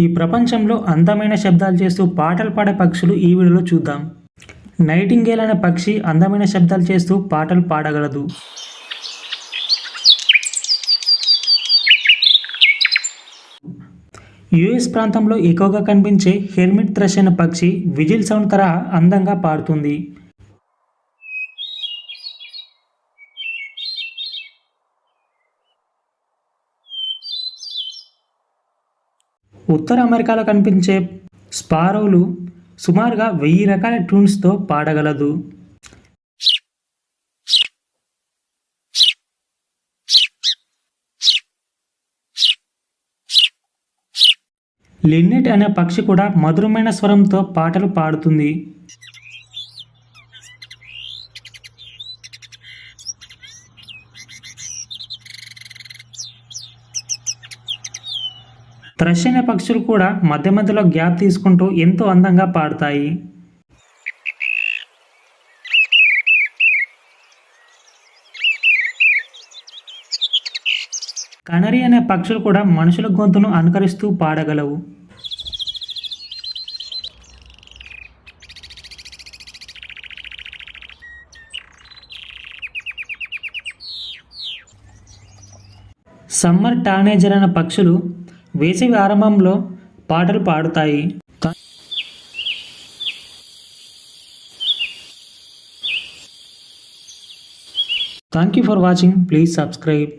ఈ ప్రపంచంలో అందమైన శబ్దాలు చేస్తూ పాటలు పాడే పక్షులు ఈ వీడియోలో చూద్దాం. నైటింగేల్ అనే పక్షి అందమైన శబ్దాలు చేస్తూ పాటలు పాడగలదు. యుఎస్ ప్రాంతంలో ఎక్కువగా కనిపించే హెర్మిట్ థ్రష్ అనే పక్షి విజిల్ సౌండ్ తర అందంగా పాడుతుంది. ఉత్తర అమెరికాలో కనిపించే స్పారోలు సుమారుగా వెయ్యి రకాల ట్యూన్స్తో పాడగలదు. లిన్నెట్ అనే పక్షి కూడా మధురమైన స్వరంతో పాటలు పాడుతుంది. థ్రష్ అనే పక్షులు కూడా మధ్య మధ్యలో గ్యాప్ తీసుకుంటూ ఎంతో అందంగా పాడతాయి. కనరి అనే పక్షులు కూడా మనుషుల గొంతును అనుకరిస్తూ పాడగలవు. సమ్మర్ టానేజర్ అనే పక్షులు వేసవి ఆరంభంలో పాటలు పాడుతాయి. Thank you for watching. Please subscribe.